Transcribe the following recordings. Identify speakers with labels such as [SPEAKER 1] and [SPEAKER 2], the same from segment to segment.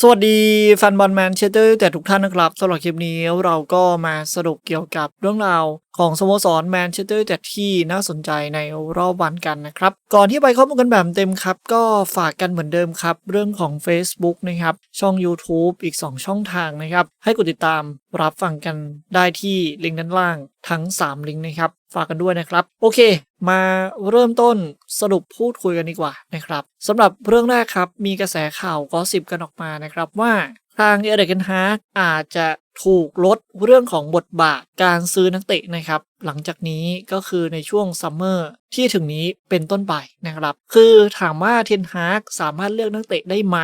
[SPEAKER 1] สวัสดีแฟนบอลแมนเชสเตอร์แต่ทุกท่านนะครับสำหรับคลิปนี้เราก็มาสรุปเกี่ยวกับเรื่องราวของสโมสรแมนเชสเตอร์แต่ที่น่าสนใจในรอบวันกันนะครับ ก่อนที่ไปข้อมูลกันแบบเต็มครับ ก็ฝากกันเหมือนเดิมครับ เรื่องของ Facebook นะครับ ช่อง YouTube อีก 2 ช่องทางนะครับ ให้กดติดตามรับฟังกันได้ที่ลิงก์ด้านล่างทั้ง 3 ลิงก์นะครับ ฝากกันด้วยนะครับ โอเค มาเริ่มต้นสรุปพูดคุยกันดีกว่านะครับสำหรับเรื่องแรกครับมีกระแสข่าวก็สิบกันออกมานะครับว่า ทางเอเดกเกนฮาร์กอาจจะถูกลดเรื่องของบทบาทการซื้อนักเตะนะครับ หลังจากนี้ก็คือในช่วงซัมเมอร์ที่ถึงนี้เป็นต้นไปนะครับ คือถามว่าเทนฮาร์กสามารถเลือกนักเตะได้ไหม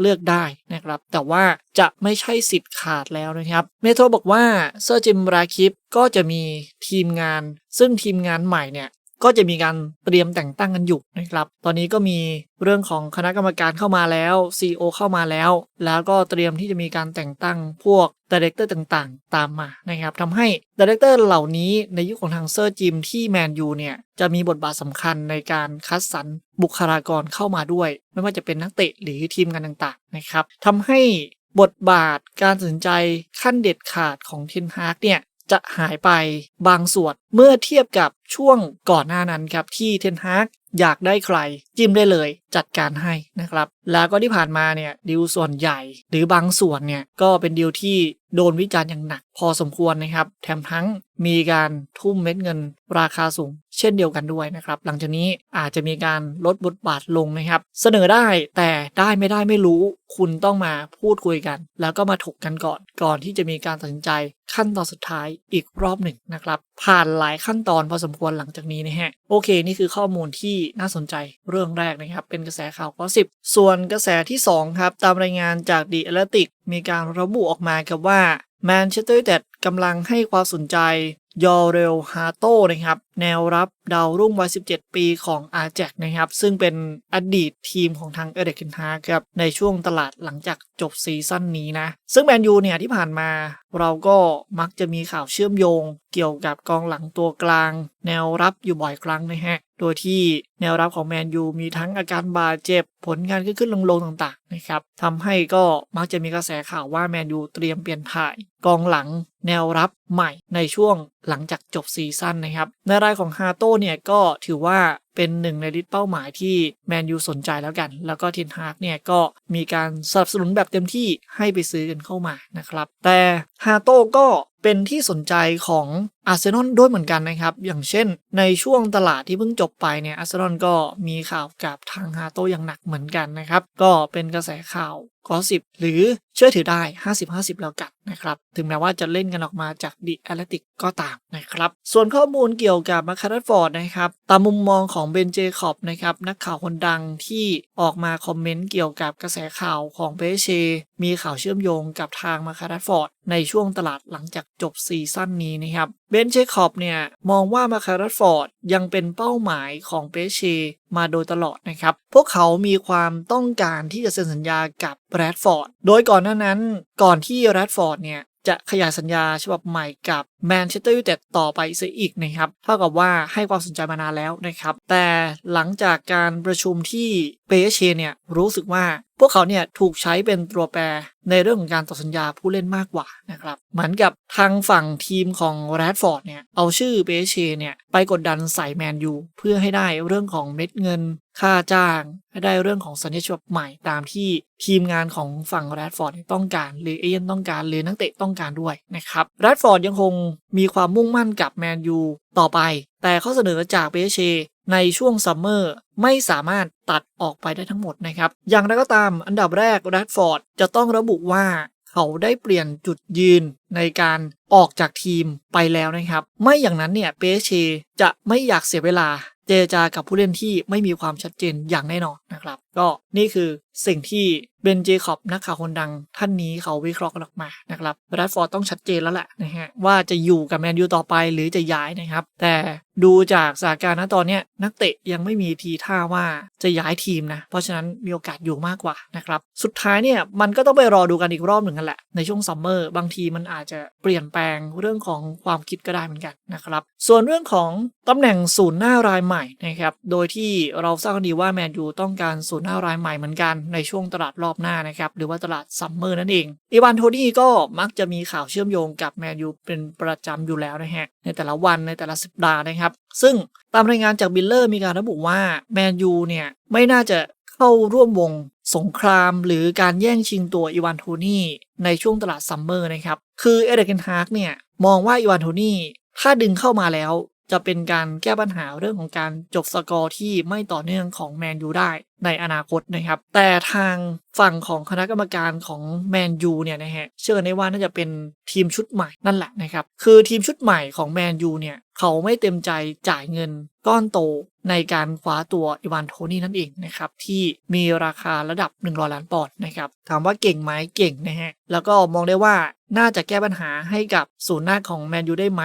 [SPEAKER 1] เลือกได้นะครับ แต่ว่าจะไม่ใช่สิทธิ์ขาดแล้วนะครับ เมโทรบอกว่าเซอร์จิมราคิปก็จะมีทีมงาน ซึ่งทีมงานใหม่เนี่ย ก็จะมีการเตรียมแต่งตั้งกันอยู่นะครับ ตอนนี้ก็มีเรื่องของคณะกรรมการเข้ามาแล้ว CEO เข้ามาแล้ว แล้วก็เตรียมที่จะมีการแต่งตั้งพวกดีเรคเตอร์ต่างๆ ตามมานะครับทำให้ดีเรคเตอร์เหล่านี้ในยุคของทางเซอร์จิมที่แมนยูเนี่ย จะมีบทบาทสำคัญในการคัดสรรบุคลากรเข้ามาด้วย ไม่ว่าจะเป็นนักเตะหรือทีมงานต่างๆนะครับทำให้บทบาทการตัดสินใจขั้นเด็ดขาดของเทนฮาร์กเนี่ย จะหายไปบางส่วนเมื่อเทียบกับช่วงก่อนหน้านั้นครับที่เทนฮากอยากได้ใคร จิ้มได้เลยจัดการให้นะครับ แล้วก็ที่ผ่านมาเนี่ยดีลส่วนใหญ่หรือบางส่วนเนี่ยก็เป็นดีลที่โดนวิจารณ์อย่างหนักพอสมควรนะครับ แถมทั้งมีการทุ่มเม็ดเงินราคาสูง เช่นเดียวกันด้วยนะครับ หลังจากนี้อาจจะมีการลดบทบาทลงนะครับ เสนอได้แต่ได้ไม่ได้ไม่รู้ คุณต้องมาพูดคุยกัน แล้วก็มาถกกันก่อน ก่อนที่จะมีการตัดสินใจขั้นตอนสุดท้ายอีกรอบหนึ่งนะครับ ผ่านหลายขั้นตอนพอสมควรหลังจากนี้นะฮะโอเค นี่คือข้อมูลที่น่าสนใจเรื่องแรกนะครับ เป็นกระแสข่าวข้อ10ส่วนกระแสที่2ครับตามรายงานจากดีแอตติก มีการระบุออกมาครับว่าแมนเชสเตอร์ยูไนเต็ดกำลังให้ความสนใจยอเรลฮาโต้นะครับ แนวรับดาวรุ่งวัย 17 ปีของอาแจกนะครับ ซึ่งเป็นอดีตทีมของทางเอเดกินฮาครับ ในช่วงตลาดหลังจากจบซีซั่นนี้นะ ซึ่งแมนยูเนี่ยที่ผ่านมาเราก็มักจะมีข่าวเชื่อมโยง เกี่ยวกับกองหลังตัวกลาง แนวรับอยู่บ่อยครั้งนะฮะ โดยที่แนวรับของแมนยูมีทั้งอาการบาดเจ็บ ผลงานขึ้นลงลงต่างๆนะครับทำให้ก็มักจะมีกระแสข่าวว่าแมนยูเตรียมเปลี่ยนถ่าย กองหลังแนวรับใหม่ในช่วงหลังจากจบซีซั่นนะครับในรายของฮาโต้เนี่ยก็ถือว่าเป็นหนึ่งในลิสต์เป้าหมายที่แมนยูสนใจแล้วกัน แล้วก็เทนฮากเนี่ยก็มีการสนับสนุนแบบเต็มที่ให้ไปซื้อกันเข้ามานะครับ แต่ฮาโต้ก็เป็นที่สนใจของอาร์เซนอลด้วยเหมือนกันนะครับ อย่างเช่น ในช่วงตลาดที่เพิ่งจบไปเนี่ยอาร์เซนอลก็มีข่าวกับทางฮาโต้อย่างหนักเหมือนกันนะครับ ก็เป็นกระแสข่าว กอสิบหรือเชื่อถือได้ 50-50 แล้วกันนะครับ ถึงแม้ว่าจะเล่นกันออกมาจากดิแอตเลติกก็ตามนะครับ ส่วนข้อมูลเกี่ยวกับมาคาร์ดฟอร์ดนะครับ ตามมุมมองของเบนเจคอบนะครับ นักข่าวคนดังที่ออกมาคอมเมนต์เกี่ยวกับกระแสข่าวของเบเช มีข่าวเชื่อมโยงกับทางมาคาร์ดฟอร์ดในช่วงตลาดหลังจากจบซีซั่นนี้นะครับเบนเจคอบเนี่ยมองว่ามาคาร์ดฟอร์ดยังเป็นเป้าหมายของเบเชมาโดยตลอดนะครับ พวกเขามีความต้องการที่จะเซ็นสัญญากับแรดฟอร์ด โดยก่อนหน้านั้น ก่อนที่แรดฟอร์ดเนี่ยจะขยายสัญญาฉบับใหม่กับแมนเชสเตอร์ยูไนเต็ดต่อไปเสียอีกนะครับ เท่ากับว่าให้ความสนใจมานานแล้วนะครับ แต่หลังจากการประชุมที่เปเชเนี่ยรู้สึกว่าพวกเขาเนี่ยถูกใช้เป็นตัวแปรในเรื่องของการต่อสัญญาผู้เล่นมากกว่านะครับเหมือนกับทางฝั่งทีมของแรดฟอร์ดเนี่ยเอาชื่อเปเชเนี่ยไปกดดันใส่แมนยูเพื่อให้ได้เรื่องของเม็ดเงิน ค่าจ้าง ให้ได้เรื่องของสัญญาฉบับใหม่ตามที่ทีมงานของฝั่งแรดฟอร์ดต้องการหรือเอเย่นต้องการหรือนักเตะต้องการด้วยนะครับแรดฟอร์ดยังคงมีความมุ่งมั่นกับแมนยูต่อไป แต่ข้อเสนอจากเปเช ในช่วงซัมเมอร์ไม่สามารถตัดออกไปได้ทั้งหมดนะครับ อย่างไรก็ตามอันดับแรกแรดฟอร์ดจะต้องระบุว่าเขาได้เปลี่ยนจุดยืนในการออกจากทีมไปแล้วนะครับ ไม่อย่างนั้นเนี่ยเปเชจะไม่อยากเสียเวลา เจรจากับผู้เล่นที่ไม่มีความชัดเจนอย่างแน่นอนนะครับ ก็นี่คือสิ่งที่เบนเจคอบนักข่าวคนดังท่านนี้เขาวิเคราะห์กันออกมานะครับแรดฟอร์ดต้องชัดเจนแล้วแหละนะฮะว่าจะอยู่กับแมนยูต่อไปหรือจะย้ายนะครับ แต่ดูจากสถานการณ์ณตอนนี้นักเตะยังไม่มีทีท่าว่าจะย้ายทีมนะ เพราะฉะนั้นมีโอกาสอยู่มากกว่านะครับ สุดท้ายเนี่ยมันก็ต้องไปรอดูกันอีกรอบหนึ่งกันแหละในช่วงซัมเมอร์บางทีมันอาจจะเปลี่ยนแปลงเรื่องของความคิดก็ได้เหมือนกันนะครับส่วนเรื่องของตำแหน่งศูนย์หน้ารายใหม่นะครับโดยที่เราทราบกันดีว่าแมนยูต้องการศูนย์หน้ารายใหม่เหมือนกันในช่วงตลาดรอบหน้านะครับ หรือว่าตลาดซัมเมอร์นั่นเองอีวานโทนี่ก็มักจะมีข่าวเชื่อมโยงกับแมนยูเป็นประจำอยู่แล้วนะฮะ ในแต่ละวันในแต่ละสัปดาห์นะครับ ซึ่งตามรายงานจากบิลเลอร์มีการระบุว่าแมนยูเนี่ยไม่น่าจะเข้าร่วมวงสงครามหรือการแย่งชิงตัวอีวานโทนี่ในช่วงตลาดซัมเมอร์นะครับ คือเอเดกเกนฮาร์กเนี่ยมองว่าอีวานโทนี่ถ้าดึงเข้ามาแล้ว จะเป็นการแก้ปัญหาเรื่องของการจบสกอร์ที่ไม่ต่อเนื่องของแมนยูได้ในอนาคตนะครับ แต่ทางฝั่งของคณะกรรมการของแมนยูเนี่ยนะฮะเชื่อได้ว่าน่าจะเป็นทีมชุดใหม่นั่นแหละนะครับ คือทีมชุดใหม่ของแมนยูเนี่ย เขาไม่เต็มใจจ่ายเงินก้อนโต ในการคว้าตัวอีวานโทนี่นั่นเองนะครับที่มีราคาระดับ 100 ล้านปอนด์นะครับถามว่าเก่งไหมเก่งนะฮะแล้วก็มองได้ว่าน่าจะแก้ปัญหาให้กับศูนย์หน้าของแมนยูได้ไหม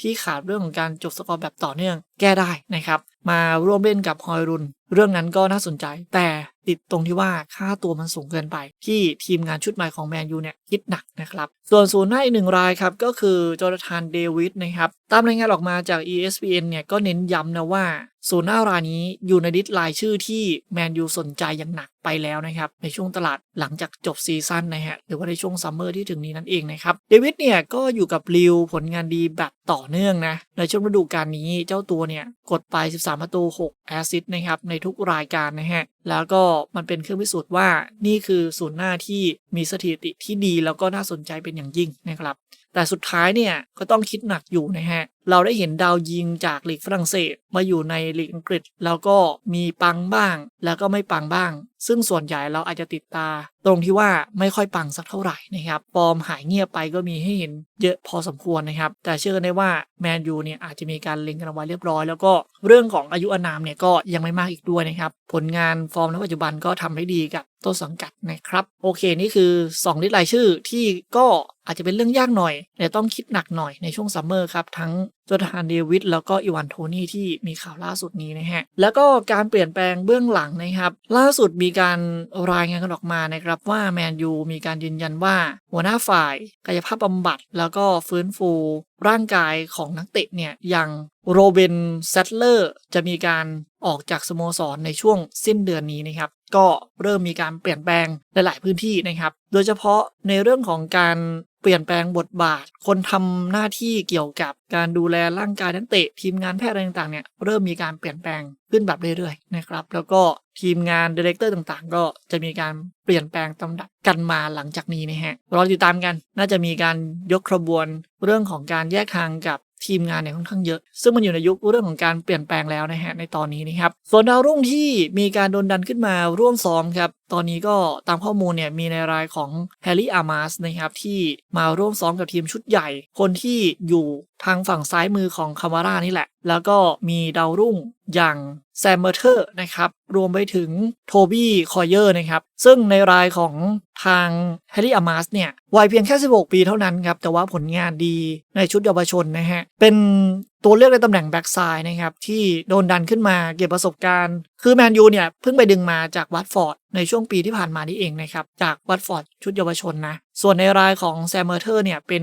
[SPEAKER 1] ที่ขาดเรื่องของการจบสกอร์แบบต่อเนื่องแก้ได้นะครับ มาร่วมเล่นกับฮอยรุน เรื่องนั้นก็น่าสนใจ แต่ติดตรงที่ว่าค่าตัวมันสูงเกินไป ที่ทีมงานชุดใหม่ของแมนยูเนี่ยคิดหนักนะครับ ส่วนศูนย์หน้าอีกหนึ่งรายครับ ก็คือจอร์แดนเดวิดนะครับ ตามรายงานออกมาจาก ESPN เนี่ยก็เน้นย้ำนะว่าศูนย์หน้ารายนี้อยู่ในดิสไลน์ชื่อที่แมนยูสนใจอย่างหนักไปแล้วนะครับ ในช่วงตลาดหลังจากจบซีซั่นนะฮะหรือว่าในช่วงซัมเมอร์ที่ถึงนี้นั่นเองนะครับ เดวิดเนี่ยก็อยู่กับลิวผลงานดีแบบต่อเนื่องนะ ในช่วงฤดูกาลนี้เจ้าตัวเนี่ยกดไป 13 ประตู 6 แอซิสต์นะครับ ในทุกรายการนะฮะ แล้วก็มันเป็นเครื่องพิสูจน์ว่านี่คือศูนย์หน้าที่มีสถิติที่ดีแล้วก็น่าสนใจเป็นอย่างยิ่งนะครับ แต่สุดท้ายเนี่ยก็ต้องคิดหนักอยู่นะฮะเราได้เห็นดาวยิงจากลีกฝรั่งเศส มาอยู่ในลีกอังกฤษ แล้วก็มีปังบ้าง แล้วก็ไม่ปังบ้าง ซึ่งส่วนใหญ่เราอาจจะติดตา ตรงที่ว่าไม่ค่อยปังสักเท่าไหร่นะครับฟอร์มหายเงียบไปก็มีให้เห็นเยอะพอสมควรนะครับ แต่เชื่อได้ว่าแมนยูเนี่ยอาจจะมีการเล็งกันเอาไว้เรียบร้อย แล้วก็เรื่องของอายุอานามเนี่ยก็ยังไม่มากอีกด้วยนะครับ ผลงานฟอร์มในปัจจุบันก็ทำได้ดีกับต้นสังกัดนะครับ โอเคนี่คือ 2 ลิสต์รายชื่อที่ก็อาจจะเป็นเรื่องยากหน่อยแต่ต้องคิดหนักหน่อยในช่วงซัมเมอร์ครับทั้ง โจทานเดวิดแล้วก็อีวานโทนี่ที่มีข่าวล่าสุดนี้นะฮะ แล้วก็การเปลี่ยนแปลงเบื้องหลังนะครับ ล่าสุดมีการรายงานกันออกมานะครับว่าแมนยูมีการยืนยันว่า หัวหน้าฝ่ายกายภาพบำบัด แล้วก็ฟื้นฟู ร่างกายของนักเตะเนี่ยอย่างโรเบนเซตเลอร์จะมีการออกจากสโมสรในช่วงสิ้นเดือนนี้นะครับ ก็เริ่มมีการเปลี่ยนแปลงหลาย ๆ พื้นที่นะครับ โดยเฉพาะในเรื่องของการ เปลี่ยนแปลงบทบาท คนทำหน้าที่เกี่ยวกับการดูแลร่างกายนักเตะ ทีมงานแพทย์อะไรต่างๆเนี่ยเริ่มมีการเปลี่ยนแปลงขึ้นแบบเรื่อยๆนะครับ แล้วก็ทีมงานดีเลกเตอร์ต่างๆ ก็จะมีการเปลี่ยนแปลงตำดับกันมาหลังจากนี้นะฮะรอติดตามกัน น่าจะมีการยกขบวนเรื่องของการแยกทางกับ ทีมงานเนี่ยค่อนข้างเยอะ ซึ่งมันอยู่ในยุคเรื่องของการเปลี่ยนแปลงแล้วนะฮะในตอนนี้นะครับส่วนดาวรุ่งที่มีการโดนดันขึ้นมาร่วมซ้อมครับตอนนี้ก็ตามข้อมูลเนี่ยมีในรายของแฮร์รี่อาร์มาสนะครับที่มาร่วมซ้อมกับทีมชุดใหญ่ คนที่อยู่ทางฝั่งซ้ายมือของคามาร่านี่แหละ แล้วก็มีดาวรุ่งอย่าง แซมเมอร์เทอร์นะครับ รวมไปถึงโทบี้คอยเยอร์นะครับ ซึ่งในรายของทางแฮร์รี่อาร์มาสเนี่ยวัยเพียงแค่ 16 ปีเท่านั้นครับ แต่ว่าผลงานดีในชุดเยาวชนนะฮะ เป็น ตัวเลือกในตำแหน่งแบ็กซ้ายนะครับที่โดนดันขึ้นมาเก็บประสบการณ์ คือแมนยูเนี่ยเพิ่งไปดึงมาจากวัตฟอร์ดในช่วงปีที่ผ่านมานี่เองนะครับจากวัตฟอร์ดชุดเยาวชนนะ ส่วนในรายของแซมเมอร์เทอร์เนี่ยเป็น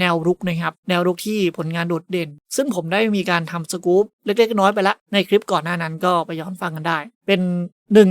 [SPEAKER 1] แนวรุกนะครับแนวรุกที่ผลงานโดดเด่น ซึ่งผมได้มีการทำสกู๊ปเล็กๆน้อยไปละในคลิปก่อนหน้านั้นก็ไปย้อนฟังกันได้ เป็นหนึ่ง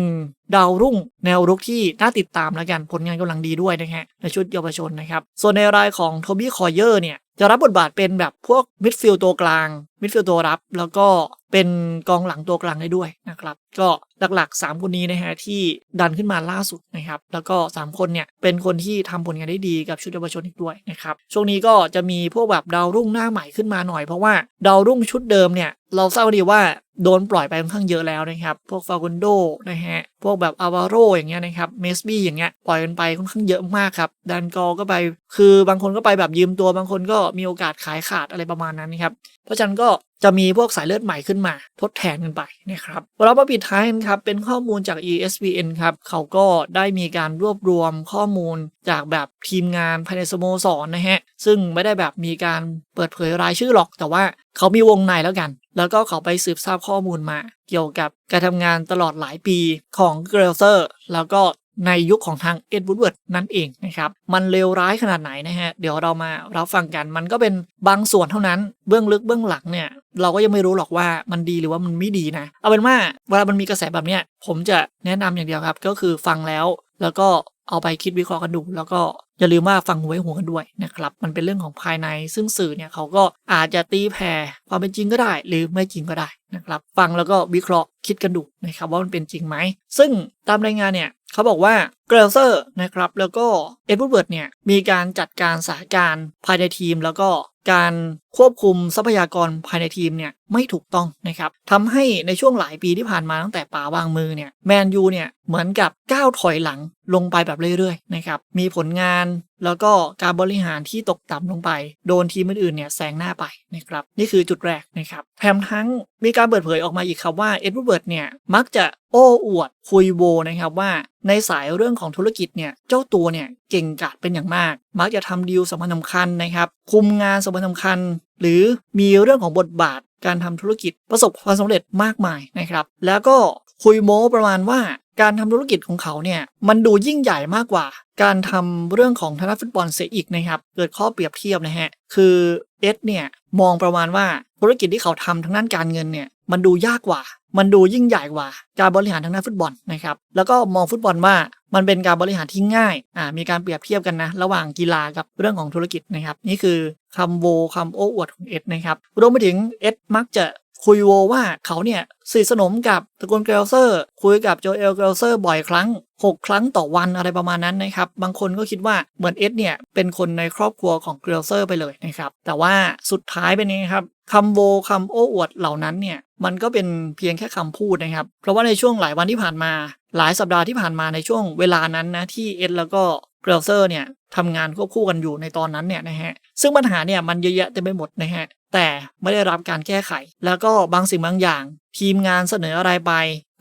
[SPEAKER 1] ดาวรุ่งแนวรุกที่น่าติดตามแล้วกันผลงานกำลังดีด้วยนะฮะในชุดเยาวชนนะครับส่วนในรายของโทบี้คอเยอร์เนี่ย จะรับบทบาทเป็นแบบพวกมิดฟิลด์ตัวกลางมิดฟิลด์ตัวรับ แล้วก็เป็นกองหลังตัวกลางได้ด้วยนะครับ ก็หลักๆ 3 คนนี้นะฮะที่ดันขึ้นมาล่าสุดนะครับ แล้วก็ 3 คนเนี่ยเป็นคนที่ทำผลงานได้ดีกับชุดเยาวชนอีกด้วยนะครับ ช่วงนี้ก็จะมีพวกแบบดาวรุ่งหน้าใหม่ขึ้นมาหน่อยเพราะว่าดาวรุ่งชุดเดิมเนี่ยเราทราบดีว่าโดนปล่อยไปค่อนข้างเยอะแล้วนะครับ พวกฟากุนโดนะฮะ พวกแบบอาวาโรอย่างเงี้ยนะครับ เมสบี้อย่างเงี้ยปล่อยกันไปค่อนข้างเยอะมากครับ ดันกอก็ไป คือบางคนก็ไปแบบยืมตัว บางคนก็มีโอกาสขายขาดอะไรประมาณนั้นนะครับ เพราะฉะนั้นก็็จะมีพวกสายเลือดใหม่ขึ้นมา ทดแทนกันไปนะครับเรามาปิดท้ายกันครับ เป็นข้อมูลจาก ESPN ครับ เขาก็ได้มีการรวบรวมข้อมูลจากแบบทีมงานภายในสโมสรนะฮะ ซึ่งไม่ได้แบบมีการเปิดเผยรายชื่อหรอก แต่ว่าเขามีวงในแล้วกัน แล้วก็เขาไปสืบทราบข้อมูลมา เกี่ยวกับการทำงานตลอดหลายปีของเกรลเซอร์ แล้วก็ ในยุคของทางเอ็ดวูดเวิร์ดนั่นเองนะครับ มันเลวร้ายขนาดไหนนะฮะ เดี๋ยวเรามารับฟังกัน มันก็เป็นบางส่วนเท่านั้น เบื้องลึกเบื้องหลังเนี่ย เราก็ยังไม่รู้หรอกว่ามันดีหรือว่ามันไม่ดีนะ เอาเป็นว่าเวลามันมีกระแสแบบเนี้ย ผมจะแนะนำอย่างเดียวครับ ก็คือฟังแล้ว แล้วก็เอาไปคิดวิเคราะห์กันดู แล้วก็อย่าลืมว่าฟังหูไว้หูกันด้วยนะครับ มันเป็นเรื่องของภายใน ซึ่งสื่อเนี่ยเขาก็อาจจะตีแผ่ความเป็นจริงก็ได้ หรือไม่จริงก็ได้นะครับ ฟังแล้วก็วิเคราะห์คิดกันดูนะครับว่ามันเป็นจริงไหม ซึ่งตามรายงานเนี่ย เขาบอกว่าเกรลเซอร์นะครับแล้วก็เอ็ดวูดเวิร์ดเนี่ยมีการจัดการสถานการณ์ภายในทีม แล้วก็การควบคุมทรัพยากรภายในทีมเนี่ยไม่ถูกต้องนะครับทำให้ในช่วงหลายปีที่ผ่านมาตั้งแต่ป่าวางมือเนี่ยแมนยูเนี่ยเหมือนกับก้าวถอยหลังลงไปแบบเรื่อยๆนะครับมีผลงาน แล้วก็การบริหารที่ตกต่ำลงไป โดนทีมอื่นๆเนี่ยแซงหน้าไปนะครับนี่คือจุดแรกนะครับแถมทั้งมีการเปิดเผยออกมาอีกครับว่าเอ็ดเวิร์ดเนี่ยมักจะโอ้อวดคุยโวนะครับว่าในสายเรื่องของธุรกิจเนี่ยเจ้าตัวเนี่ยเก่งกาจเป็นอย่างมาก มักจะทำดีลสำคัญสำคัญนะครับคุมงานสำคัญสำคัญ หรือมีเรื่องของบทบาท การทำธุรกิจประสบความสำเร็จมากมายนะครับ แล้วก็คุยโม้ประมาณว่าการทำธุรกิจของเขาเนี่ยมันดูยิ่งใหญ่มากกว่า การทำเรื่องของทางด้านฟุตบอลเสียอีกนะครับ เกิดข้อเปรียบเทียบนะฮะ คือเอสเนี่ยมองประมาณว่าธุรกิจที่เขาทำทางด้านการเงินเนี่ยมันดูยากกว่า มันดูยิ่งใหญ่กว่าการบริหารทางด้านฟุตบอลนะครับแล้วก็มองฟุตบอลว่ามันเป็นการบริหารที่ง่ายอ่ามีการเปรียบเทียบกันนะ ระหว่างกีฬากับเรื่องของธุรกิจนะครับนี่คือคำโวคำโอ้อวดของเอ็ดนะครับรวมไปถึงเอ็ดมักจะคุยโวว่าเขาเนี่ยสนิทสนมกับตระกูลเกลเซอร์ คุยกับโจเอลเกลเซอร์บ่อยครั้ง 6 ครั้งต่อวันอะไรประมาณนั้นนะครับ บางคนก็คิดว่าเหมือนเอ็ดเนี่ย เป็นคนในครอบครัวของเกลเซอร์ไปเลยนะครับ แต่ว่าสุดท้ายเป็นยังไงครับ คำโวคำโอ้อวดเหล่านั้นเนี่ยมันก็เป็นเพียงแค่คำพูดนะครับ เพราะว่าในช่วงหลายวันที่ผ่านมา หลายสัปดาห์ที่ผ่านมาในช่วงเวลานั้นนะที่เอ็ดแล้วก็เกลเซอร์เนี่ยทำงานควบคู่กันอยู่ในตอนนั้นเนี่ยนะฮะซึ่งปัญหาเนี่ยมันเยอะแยะเต็มไปหมดนะฮะแต่ไม่ได้รับการแก้ไข แล้วก็บางสิ่งบางอย่าง ทีมงานเสนออะไรไป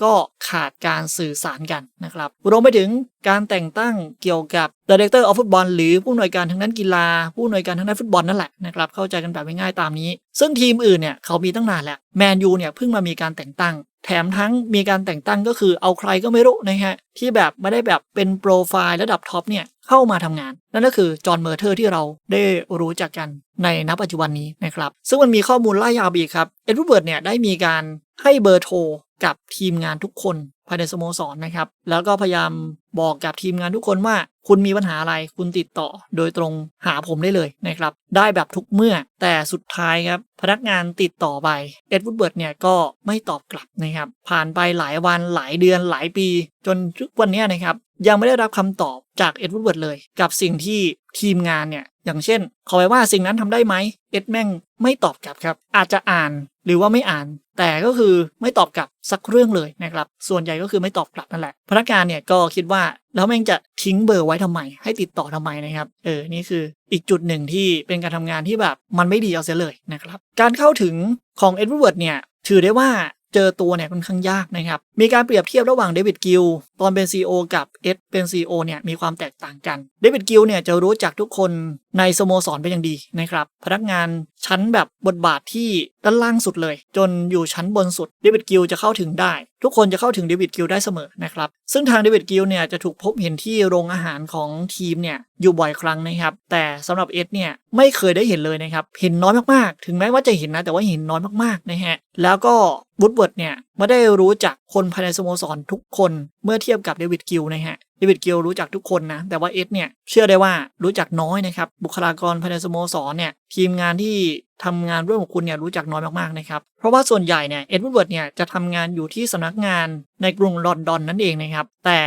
[SPEAKER 1] ก็ขาดการสื่อสารกันนะครับรวมไปถึงการแต่งตั้งเกี่ยวกับ Director of Football หรือผู้อำนวยการทางด้านกีฬา ผู้อำนวยการทางด้านฟุตบอลนั่นแหละนะครับเข้าใจกันแบบง่ายๆตามนี้ ซึ่งทีมอื่นเนี่ยเขามีตั้งนานแล้วแมนยูเนี่ยเพิ่งมามีการแต่งตั้ง แถมทั้งมีการแต่งตั้งก็คือเอาใครก็ไม่รู้นะฮะที่แบบไม่ได้แบบเป็นโปรไฟล์ระดับท็อปเนี่ยเข้ามาทำงาน นั่นก็คือจอห์นเมอร์เทอร์ที่เราได้รู้จักกันในณปัจจุบันนี้นะครับซึ่งมันมีข้อมูลไล่ยาวไปอีครับเอ็ดวูดเบิร์ดเนี่ยได้มีการ ให้เบอร์โทรกับทีมงานทุกคน ภายในสโมสรนะครับ แล้วก็พยายามบอกกับทีมงานทุกคนว่า คุณมีปัญหาอะไรคุณติดต่อ โดยตรงหาผมได้เลยนะครับ ได้แบบทุกเมื่อ แต่สุดท้ายครับ พนักงานติดต่อไป เอ็ดวูดเบิร์ดเนี่ยก็ไม่ตอบกลับนะครับ ผ่านไปหลายวันหลายเดือนหลายปี จนทุกวันนี้นะครับ ยังไม่ได้รับคำตอบจากเอ็ดวูดเวิร์ดเลย กับสิ่งที่ทีมงานเนี่ย อย่างเช่น ขอไปว่าสิ่งนั้นทำได้ไหม เอ็ดแม่งไม่ตอบกลับครับ อาจจะอ่านหรือว่าไม่อ่าน แต่ก็คือไม่ตอบกลับ สักเรื่องเลยนะครับส่วนใหญ่ก็คือไม่ตอบกลับนั่นแหละ พนักงานเนี่ยก็คิดว่าแล้วแม่งจะทิ้งเบอร์ไว้ทำไม ให้ติดต่อทำไมนะครับเออนี่คืออีกจุดหนึ่งที่เป็นการทำงานที่แบบมันไม่ดีเอาเสียเลยนะครับการเข้าถึงของเอ็ดวูดเวิร์ดเนี่ยถือได้ว่า เจอตัวเนี่ยค่อนข้างยากนะครับ มีการเปรียบเทียบระหว่างเดวิดกิลตอนเป็น CEO กับเอ็ดเป็น CEO เนี่ยมีความแตกต่างกัน เดวิดกิลเนี่ยจะรู้จักทุกคนในสโมสรเป็นอย่างดีนะครับ พนักงานชั้นแบบบทบาทที่ด้านล่างสุดเลย จนอยู่ชั้นบนสุด เดวิดกิลจะเข้าถึงได้ ทุกคนจะเข้าถึงเดวิดกิลได้เสมอนะครับ ซึ่งทางเดวิดกิลเนี่ยจะถูกพบเห็นที่โรงอาหารของทีมเนี่ยอยู่บ่อยครั้งนะครับ แต่สำหรับเอ็ดเนี่ยไม่เคยได้เห็นเลยนะครับ เห็นน้อยมากๆ ถึงแม้ว่าจะเห็นนะ แต่ว่าเห็นน้อยมากๆนะฮะ แล้วก็บูดเวิร์ดเนี่ยไม่ได้รู้จักคนภายในสโมสรทุกคนเมื่อเทียบกับเดวิดกิลนะฮะ เดวิดเกิลรู้จักทุกคนนะ แต่ว่าเอ็ดเนี่ยเชื่อได้ว่ารู้จักน้อยนะครับ บุคลากรภายในสโมสรเนี่ยทีมงานที่ทำงานร่วมกับคุณเนี่ยรู้จักน้อยมากๆนะครับ เพราะว่าส่วนใหญ่เนี่ยเอ็ดเวิร์ดเนี่ยจะทำงานอยู่ที่สำนักงานในกรุงลอนดอนนั่นเองนะครับ แต่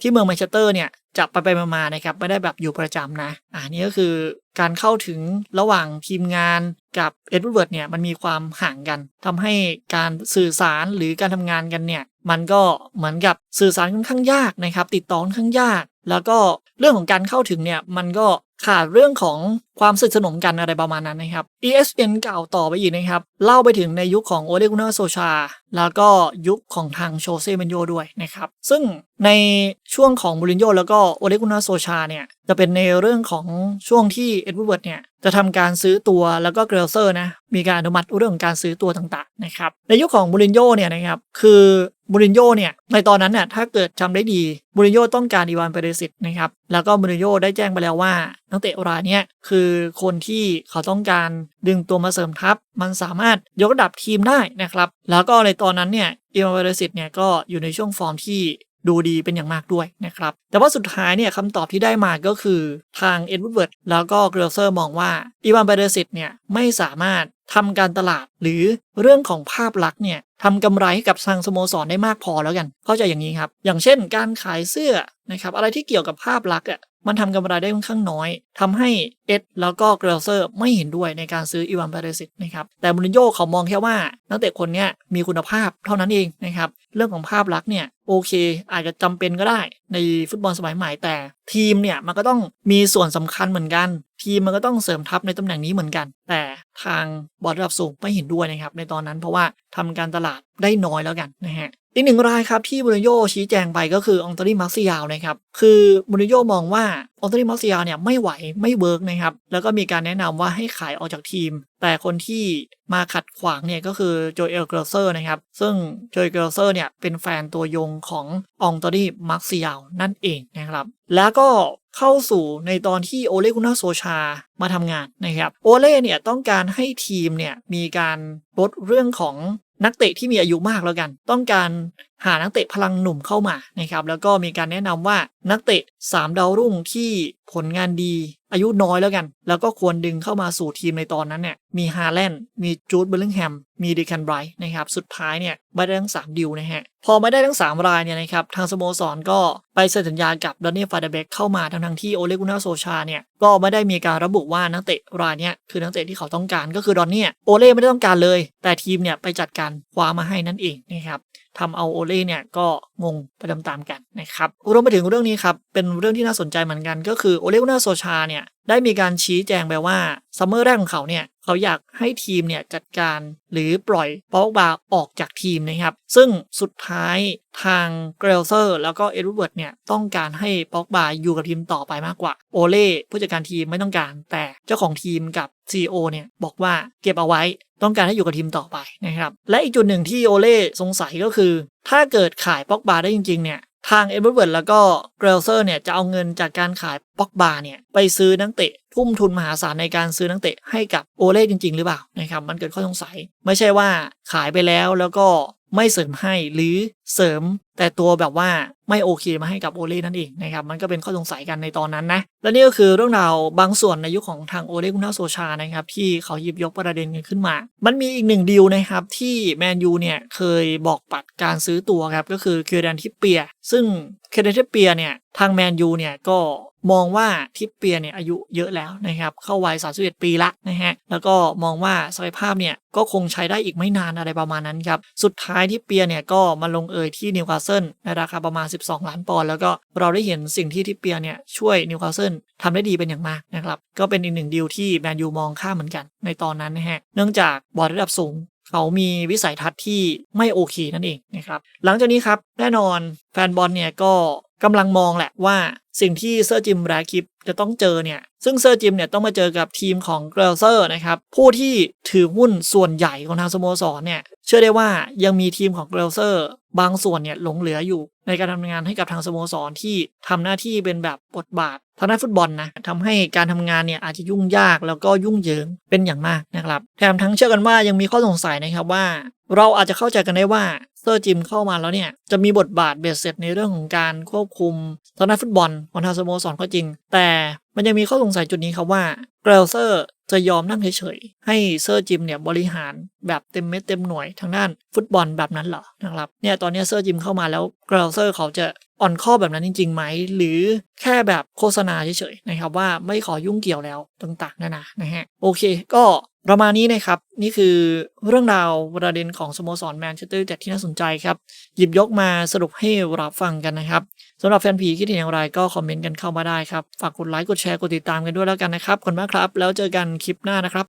[SPEAKER 1] ที่เมืองแมนเชสเตอร์เนี่ยจะไปไปมาๆนะครับไม่ได้แบบอยู่ประจำนะ อ่านี่ก็คือการเข้าถึงระหว่างทีมงานกับเอ็ดวูดเวิร์ดเนี่ยมันมีความห่างกันทำให้การสื่อสารหรือการทำงานกันเนี่ย มันก็เหมือนกับสื่อสารค่อนข้างยากนะครับ ติดต่อค่อนข้างยาก แล้วก็เรื่องของการเข้าถึงเนี่ยมันก็ขาดเรื่องของความสนิทสนมกันอะไรประมาณนั้นนะครับ ESPN กล่าต่อไปอีกนะครับ เล่าไปถึงในยุคของโอเลกุนาโซชา แล้วก็ยุคของทางโชเซ่เมนโยด้วยนะครับ ซึ่งในช่วงของมูรินโญ่แล้วก็โอเลกุนาโซชาเนี่ยจะเป็นในเรื่องของช่วงที่เอ็ดเวิร์ดเนี่ยจะทำการซื้อตัวแล้วก็เกรลเซอร์นะมีการอนุมัติเรื่องการซื้อตัวต่างๆนะครับในยุคของมูรินโญ่เนี่ยนะครับคือมูรินโญ่เนี่ยในตอนนั้นเนี่ยถ้าเกิดจำได้ดีมูรินโญ่ต้องการอีวานเปเรสิตนะครับแล้วก็มูรินโญ่ได้แจ้งไปแล้วว่านักเตะรายนี้คือคนที่เขาต้องการดึงตัวมาเสริมทัพ มันสามารถยกระดับทีมได้นะครับ แล้วก็ในตอนนั้นเนี่ยอีวานเบเรสิตเนี่ยก็อยู่ในช่วงฟอร์มที่ดูดีเป็นอย่างมากด้วยนะครับ แต่ว่าสุดท้ายเนี่ยคำตอบที่ได้มาก็คือทางเอ็ดวูดเวิร์ดแล้วก็เกรลเซอร์มองว่าอีวานเบเรสิตเนี่ยไม่สามารถทำการตลาด หรือเรื่องของภาพลักษณ์เนี่ยทำกำไรให้กับทางสโมสรได้มากพอแล้วกัน เข้าใจอย่างนี้ครับ อย่างเช่น การขายเสื้อนะครับอะไรที่เกี่ยวกับภาพลักษณ์อะมันทำกำไรได้ค่อนข้างน้อยทำให้เอ็ดแล้วก็เกรลเซอร์ไม่เห็นด้วยในการซื้ออีวานเบเรสิตนะครับแต่มูรินโญ่เขามองแค่ว่านักเตะคนนี้มีคุณภาพเท่านั้นเองนะครับเรื่องของภาพลักษณ์เนี่ยโอเค อาจจะจำเป็นก็ได้ในฟุตบอลสมัยใหม่แต่ ทีมเนี่ยมันก็ต้องมีส่วนสำคัญเหมือนกัน ทีมมันก็ต้องเสริมทัพในตำแหน่งนี้เหมือนกัน แต่ทางบอร์ดระดับสูงไม่เห็นด้วยนะครับในตอนนั้นเพราะว่าทำการตลาดได้น้อยแล้วกันนะฮะอีกหนึ่งรายครับที่มูริโญ่ชี้แจงไปก็คือองตอรี่มักซิยาวนะครับคือมูริโญ่มองว่าองตอรี่มักซิยาวเนี่ยไม่ไหวไม่เวิร์กนะครับแล้วก็มีการแนะนำว่าให้ขายออกจากทีม แต่คนที่มาขัดขวางเนี่ยก็คือโจเอลเกรเซอร์นะครับซึ่งโจเอลเกรเซอร์เนี่ยเป็นแฟนตัวยงขององตอรี่มักซิยาวนั่นเองนะครับแล้วก็ เข้าสู่ในตอนที่โอเลกุน่าโซชามาทำงานนะครับโอเล่เนี่ยต้องการให้ทีมเนี่ยมีการลดเรื่องของนักเตะที่มีอายุมากแล้วกัน ต้องการหานักเตะพลังหนุ่มเข้ามานะครับแล้วก็มีการแนะนำว่านักเตะ 3 ดาวรุ่งที่ผลงานดี อายุน้อยแล้วกัน แล้วก็ควรดึงเข้ามาสู่ทีมในตอนนั้นเนี่ยมีฮาแลนด์มีจูดเบลลิงแฮมมีดีคันไบรท์นะครับสุดท้ายเนี่ยไม่ได้ทั้ง 3 ดิวนะฮะ พอไม่ได้ทั้ง 3 รายเนี่ยนะครับทางสโมสรก็ไปเซ็นสัญญากับดอนนี่ฟาเดเบกเข้ามาทั้งทั้งที่โอเลกุน่าโซชาเนี่ยก็ไม่ได้มีการระบุว่านักเตะรายเนี้ยคือนักเตะที่เขาต้องการก็คือดอนนี่โอเล่ไม่ได้ต้องการเลย แต่ทีมเนี่ยไปจัดการคว้ามาให้นั่นเองนะครับ ทำเอาโอเล่เนี่ยก็งงไปตามๆกันนะครับรวมไปถึงเรื่องนี้ครับ เป็นเรื่องที่น่าสนใจเหมือนกันก็คือโอเลกุนาโซชาเนี่ยได้มีการชี้แจงไปว่าซัมเมอร์แรกของเขาเนี่ยเขาอยากให้ทีมเนี่ยจัดการหรือปล่อยปอกบาออกจากทีมนะครับ ซึ่งสุดท้ายทางเกรลเซอร์แล้วก็เอ็ดเวิร์ดเนี่ยต้องการให้ปอกบาอยู่กับทีมต่อไปมากกว่าโอเล่ผู้จัดการทีมไม่ต้องการ แต่เจ้าของทีมกับ CEO เนี่ยบอกว่าเก็บเอาไว้ต้องการให้อยู่กับทีมต่อไปนะครับ และอีกจุดหนึ่งที่โอเล่สงสัยก็คือ ถ้าเกิดขายปอกบาได้จริงๆเนี่ยทางเอ็ดเวิร์ดแล้วก็เกรลเซอร์เนี่ยจะเอาเงินจากการขายปอกบาเนี่ยไปซื้อนักเตะ ทุ่มทุนมหาศาลในการซื้อนักเตะให้กับโอเล่จริง ๆ หรือเปล่านะครับมันเกิดข้อสงสัย ไม่ใช่ว่าขายไปแล้วแล้วก็ไม่เสริมให้หรือ เสริม แต่ตัวแบบว่าไม่โอเคมาให้กับโอเล่นั่นเองนะครับมันก็เป็นข้อสงสัยกันในตอนนั้นนะและนี่ก็คือเรื่องราวบางส่วนในยุคขของทางโอเล่กุน่าโซชานะครับที่เขาหยิบยกประเด็นกันขึ้นมา มันมีอีกหนึ่งดีลนะครับที่แมนยูเนี่ยเคยบอกปัดการซื้อตัวครับก็คือเคียร์แดนทิปเปีย ซึ่งเคียร์แดนทิปเปียเนี่ยทางแมนยูเนี่ยก็มองว่าทิปเปียเนี่ยอายุเยอะแล้วนะครับเข้าวัย31 ปีละนะฮะแล้วก็มองว่าศักยภาพเนี่ยก็คงใช้ได้อีกไม่นานอะไรประมาณนั้นครับสุดท้ายทิปเปียเนี่ยก็มาลงเอยที่นิวคาสเซิลในราคาประมาณ 12 ล้านปอนด์แล้วก็เราได้เห็นสิ่งที่ทิปเปียเนี่ยช่วยนิวคาสเซิลทำได้ดีเป็นอย่างมากนะครับก็เป็นอีกหนึ่งดีลที่แมนยูมองข้ามเหมือนกันในตอนนั้นนะฮะเนื่องจากบอลระดับสูงเขามีวิสัยทัศน์ที่ไม่โอเคนั่นเองนะครับ หลังจากนี้ครับ แน่นอน แฟนบอลเนี่ยก็กำลังมองแหละว่าสิ่งที่เซอร์จิมแรคิปจะต้องเจอเนี่ย ซึ่งเซอร์จิมเนี่ยต้องมาเจอกับทีมของเกรลเซอร์นะครับ ผู้ที่ถือหุ้นส่วนใหญ่ของทางสโมสรเนี่ย เชื่อได้ว่ายังมีทีมของเกรลเซอร์บางส่วนเนี่ยหลงเหลืออยู่ ในการทำงานให้กับทางสโมสรที่ทำหน้าที่เป็นแบบบทบาททางด้านฟุตบอลนะทำให้การทำงานเนี่ยอาจจะยุ่งยากแล้วก็ยุ่งเหยิงเป็นอย่างมากนะครับ แถมทั้งเชื่อกันว่ายังมีข้อสงสัยนะครับว่า เราอาจจะเข้าใจกันได้ว่า เซอร์จิมเข้ามาแล้วเนี่ย จะมีบทบาทเบ็ดเสร็จในเรื่องของการควบคุมทางด้านฟุตบอลของทางสโมสรก็จริง แต่มันยังมีข้อสงสัยจุดนี้ครับว่าเกรลเซอร์ จะยอมนั่งเฉยๆ ให้เซอร์จิมเนี่ยบริหารแบบเต็มเม็ดเต็มหน่วยทางด้านฟุตบอลแบบนั้นเหรอนะครับเนี่ยตอนนี้เซอร์จิมเข้ามาแล้วเกรลเซอร์เขาจะอ่อนข้อแบบนั้นจริงๆไหม หรือแค่แบบโฆษณาเฉยๆนะครับว่าไม่ขอยุ่งเกี่ยวแล้วต่างๆนานานะฮะโอเค ก็ประมาณนี้นะครับ นี่คือเรื่องราวประเด็นของสโมสรแมนเชสเตอร์แต่ที่น่าสนใจครับ หยิบยกมาสรุปให้รับฟังกันนะครับ สำหรับแฟนผีคิดเห็นอย่างไรก็คอมเมนต์กันเข้ามาได้ครับ ฝากกดไลค์กดแชร์กดติดตามกันด้วยแล้วกันนะครับขอบคุณมากครับ แล้วเจอกันคลิปหน้านะครับ